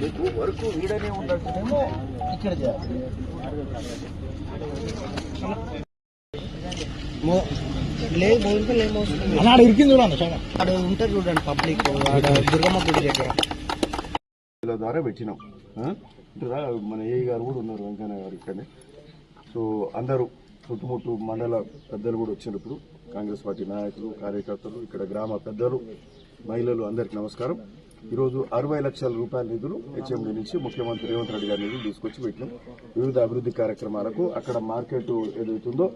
మీకు వర్క్ వీడనే ఉన్నట్టునేమో ఇక్కడ చేయాలి. లేదు ఇరికింది చూడండి చాలా. అక్కడ ఉంటారు చూడండి పబ్లిక్ ఆడ దుర్గమ్మ గుడి దగ్గర. ద్వారా పెట్టినాం. మన ఏ గారు కూడా ఉన్నారు వెంకయ్య గారు ఇక్కడనే. సో అందరూ చుట్టుముట్టు మండల పెద్దలు కూడా వచ్చినప్పుడు కాంగ్రెస్ పార్టీ నాయకులు కార్యకర్తలు ఇక్కడ గ్రామ పెద్దలు మహిళలు అందరికీ నమస్కారం. ఈరోజు అరవై లక్షల రూపాయల నిధులు హెచ్ఎండి నుంచి ముఖ్యమంత్రి రేవంత్ రెడ్డి గారి నిధులు తీసుకొచ్చి పెట్టినాం. వివిధ అభివృద్ధి కార్యక్రమాలకు అక్కడ మార్కెట్ ఏదైతుందో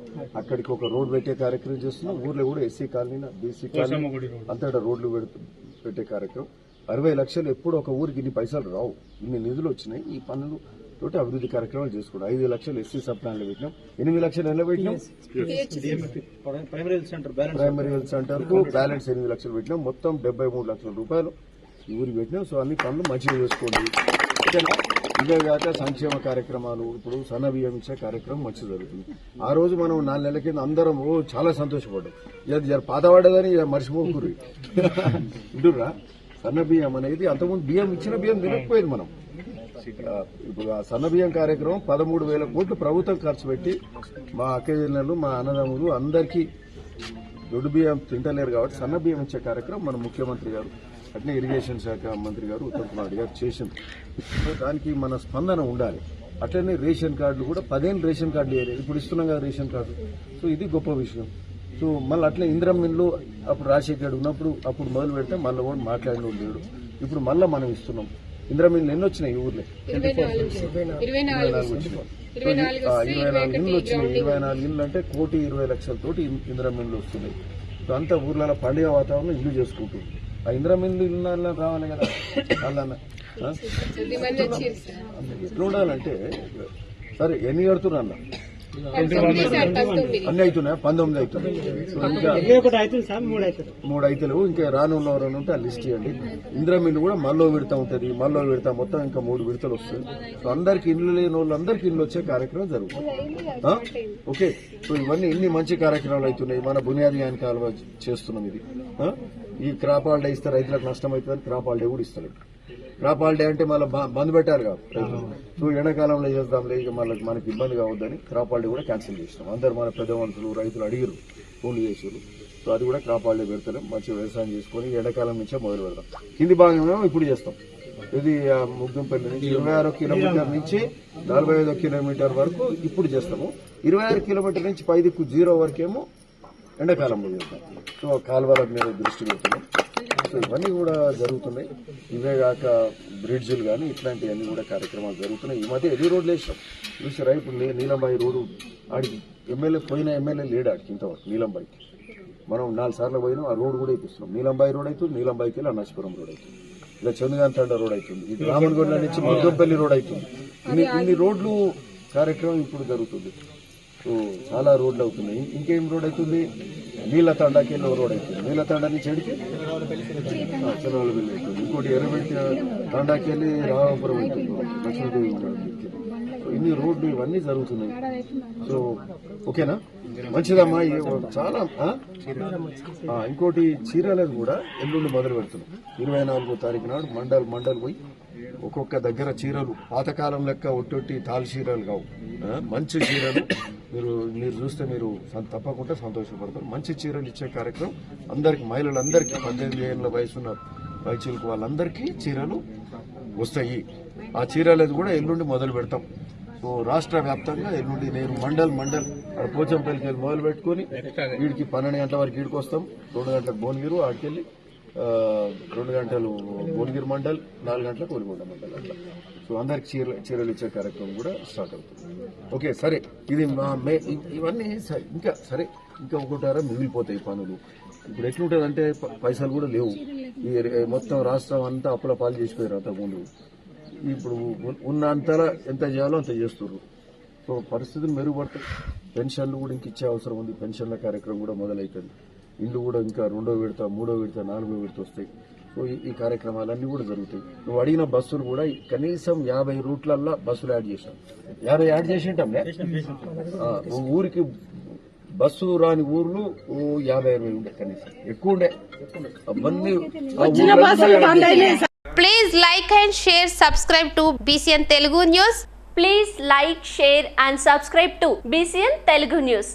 అక్కడికి ఒక రోడ్ పెట్టే కార్యక్రమం చేస్తున్నాం. ఊర్లో కూడా ఎస్సీ కాలనీ బీసీ కాలనీ అంతటా రోడ్లు పెట్టే కార్యక్రమం. అరవై లక్షలు ఎప్పుడు ఒక ఊరికి ఇన్ని పైసలు రావు. ఇన్ని నిధులు వచ్చినాయి. ఈ పనులు తోటి అభివృద్ధి కార్యక్రమాలు చేసుకున్నాం ఐదు లక్షలు ఎస్సీ సబ్ ప్లాన్లు పెట్టినాం. ఎనిమిది లక్షలు ఎలా పెట్టినాం? Primary health centre balance primary health సెంటర్కు బ్యాలెన్స్ ఎనిమిది లక్షలు పెట్టినాం. మొత్తం డెబ్బై మూడు లక్షల రూపాయలు ఈ ఊరికి పెట్టినాం. సో అన్ని పనులు మంచిగా చేసుకోండి? ఇవే కాక సంక్షేమ కార్యక్రమాలు. ఇప్పుడు సన్న బియ్యం ఇచ్చే కార్యక్రమం మంచిగా జరుగుతుంది. ఆ రోజు మనం నాలుగు నెలల కింద అందరం ఓ చాలా సంతోషపడ్డాం. ఇది జర పాత పడ్డదని ఇక మర్చిపోకూరు ఇంటురా సన్న బియ్యం అనేది అంతకుముందు బియ్యం ఇచ్చిన బియ్యం తినకపోయేది మనం. ఇప్పుడు ఆ సన్నబియ్యం కార్యక్రమం పదమూడు వేల కోట్లు ప్రభుత్వం ఖర్చు పెట్టి మా అక్కజనులు మా అన్నదమ్ములు అందరికీ దొడ్డు బియ్యం తింటలేరు కాబట్టి సన్న బియ్యం ఇచ్చే కార్యక్రమం మన ముఖ్యమంత్రి గారు అట్నే ఇరిగేషన్ శాఖ మంత్రి గారు ఉత్తమ్ కుమార్ గారు చేసింది. సో దానికి మన స్పందన ఉండాలి. అట్లనే రేషన్ కార్డులు కూడా పదేళ్ళు రేషన్ కార్డులు వేయలేదు ఇప్పుడు ఇస్తున్నాం కదా రేషన్ కార్డు. సో ఇది గొప్ప విషయం. సో మళ్ళీ అట్లే ఇంద్రమిన్లు అప్పుడు రాజశేఖర్ ఉన్నప్పుడు అప్పుడు మొదలు పెడితే మళ్ళీ కూడా మాట్లాడిన లేడు. ఇప్పుడు మళ్ళీ మనం ఇస్తున్నాం. ఇంద్రమిన్లు ఎన్ని వచ్చినాయి ఈ ఊర్లో. ఇరవై నాలుగు ఇరవై నాలుగు వచ్చినాయి. ఇరవై నాలుగు ఆ, వస్తే ఇరవై ఇరవై నాలుగు ఇళ్ళు ఒకటి వచ్చినాయి. ఇరవై నాలుగు ఇళ్ళు అంటే కోటి ఇరవై లక్షలతోటి ఇంద్రమిన్లు వస్తున్నాయి. సో అంతా ఊర్లలో పండుగ వాతావరణం ఇల్లు చేసుకుంటుంది. ఆ ఇంద్రమిన్లు ఇల్లు రావాలి కదా. వాళ్ళన్న వచ్చారు సార్ ఎట్లా ఉండాలంటే సరే ఎన్ని కడుతున్నారు అన్న అవుతున్నాయి? పంతొమ్మిది అవుతున్నాయి? మూడు అయితలేవు ఇంకా రానున్న ఎవరైనా ఉంటే ఆ లిస్ట్ ఇవ్వండి ఇంద్రమిల్లు కూడా మల్లో విడత ఉంటుంది. మల్లో విడత మొత్తం ఇంకా మూడు విడతలు వస్తాయి. సో అందరికి ఇల్లు లేని వాళ్ళందరికీ ఇల్లు వచ్చే కార్యక్రమం జరుగుతుంది? ఓకే. సో ఇవన్నీ ఇన్ని మంచి కార్యక్రమాలు అవుతున్నాయి. మన బునియాది కాలువ చేస్తున్నాం ఇది? ఈ క్రాప్ హాలిడే ఇస్తే రైతులకు నష్టం అవుతుందని క్రాప్ హాలిడే కూడా ఇస్తారు క్రాప్ హాలిడే అంటే మళ్ళీ బంద్ పెట్టారు కదా రైతులు. సో ఎండాకాలంలో చేద్దాంలే ఇక మళ్ళీ మనకి ఇబ్బంది కావద్దని క్రాప్ హాలిడే కూడా క్యాన్సిల్ చేసినాం. అందరు మన పెద్ద మనుషులు రైతులు అడిగారు ఫోన్లు చేసారు సో అది కూడా క్రాప్ హాలిడే పెడతాం మంచి వ్యవసాయం చేసుకొని ఎండాకాలం నుంచే మొదలు పెడతాం కింది భాగమేమో ఇప్పుడు చేస్తాం. ఇది ముగ్గుంపల్లి నుంచి ఇరవై ఆరో కిలోమీటర్ నుంచి నలభై ఐదో కిలోమీటర్ వరకు ఇప్పుడు చేస్తాము. ఇరవై ఆరు కిలోమీటర్ నుంచి పై దిక్కు జీరో వరకేమో ఎండాకాలంలో చేద్దాం. సో కాలువల మీద దృష్టి పెడుతున్నాం సో ఇవన్నీ కూడా జరుగుతున్నాయి. ఇవే కాక బ్రిడ్జ్లు కానీ ఇట్లాంటివన్నీ కూడా కార్యక్రమాలు జరుగుతున్నాయి. ఈ మధ్య ఎన్ని రోడ్లు వేసాం చూసారా ఇప్పుడు నీలంబాయి రోడ్డు ఆడికి ఎమ్మెల్యే పోయిన ఎమ్మెల్యే లేడు ఆడికి ఇంతవరకు నీలంబాయికి? మనం నాలుగు సార్లు పోయినాం ఆ రోడ్డు కూడా ఇప్పిస్తున్నాం నీలంబాయి రోడ్ అవుతుంది నీలంబాయికి వెళ్ళి రోడ్ అవుతుంది ఇలా చందుగాంతండ రోడ్ అవుతుంది ఇది రామన్గొండ నుంచి ముద్దంపల్లి రోడ్ అవుతుంది ఇన్ని ఇన్ని రోడ్లు కార్యక్రమం ఇప్పుడు జరుగుతుంది. చాలా రోడ్లు అవుతున్నాయి. ఇంకేం రోడ్ అవుతుంది? నీళ్ళ తండాకి వెళ్ళి ఒక రోడ్ అవుతుంది. నీళ్ళ తండా నుంచి ఎడికి చలవలబెల్లి అవుతుంది. ఇంకోటి ఎర్రబెట్టి తండాకి వెళ్ళి రామాపురం అవుతుంది లక్ష్మీదేవి ఉంటాడు ఇన్ని రోడ్లు ఇవన్నీ జరుగుతున్నాయి. సో ఓకేనా? మంచిదమ్మా చాలా ఇంకోటి చీరాలకు కూడా ఎల్లుండి మొదలు పెడుతున్నాం. ఇరవై నాలుగో తారీఖు నాడు మండల్ మండల్ పోయి ఒక్కొక్క దగ్గర చీరలు. పాతకాలం లెక్క ఒట్టొట్టి తాలు చీరలు కావు. మంచి చీరలు. మీరు మీరు చూస్తే మీరు తప్పకుండా సంతోషపడతారు. మంచి చీరలు ఇచ్చే కార్యక్రమం అందరికి మహిళలందరికీ పద్దెనిమిది ఏళ్ళ వయసున్న వయసులకు వాళ్ళందరికీ చీరలు వస్తాయి. ఆ చీరలది కూడా ఎల్లుండి మొదలు పెడతాం. సో రాష్ట్ర వ్యాప్తంగా ఎల్లుండి నేను మండల్ మండల్ అక్కడ పోచంపల్లికి వెళ్ళి మొదలు పెట్టుకొని వీడికి పన్నెండు గంటల వరకు వీడికి వస్తాం. రెండు గంటలకు భువనగిరి ఆడికెళ్ళి రెండు గంటలు భువనగిరి మండల్ నాలుగు గంటలకు ఒలిగొండ మండల్ అట్లా. సో అందరికి చీర చీరలు ఇచ్చే కార్యక్రమం కూడా స్టార్ట్ అవుతుంది. ఓకే సరే. ఇది మా మే ఇవన్నీ సరే ఇంకా సరే ఇంకా ఒకటారా మిగిలిపోతాయి పనులు. ఇప్పుడు ఎట్లుంటుంది అంటే పైసలు కూడా లేవు. ఈ రే- మొత్తం రాష్ట్రం అంతా అప్పుల పాలు చేసిపోయారు అంతకుముందు. ఇప్పుడు ఉన్న అంతలా ఎంత చేయాలో అంత చేస్తున్నారు సో పరిస్థితులు మెరుగుపడతాయి. పెన్షన్లు కూడా ఇంక ఇచ్చే అవసరం ఉంది. పెన్షన్ల కార్యక్రమం కూడా మొదలవుతుంది ఇండ్లు కూడా ఇంకా రెండో విడత మూడో విడత నాలుగో విడత వస్తాయి. సో ఈ- కార్యక్రమాలన్నీ కూడా జరుగుతాయి. నువ్వు అడిగిన బస్సులు కూడా కనీసం యాభై రూట్లల్లో బస్సులు యాడ్ చేసాం యాభై యాడ్ చేసి ఊరికి బస్సు రాని ఊర్లు ఓ యాభై అరవై ఉండే కనీసం. ఎక్కువ ఉండే. Please like and share, subscribe to BCN Telugu News. Please like, share and subscribe to BCN Telugu News.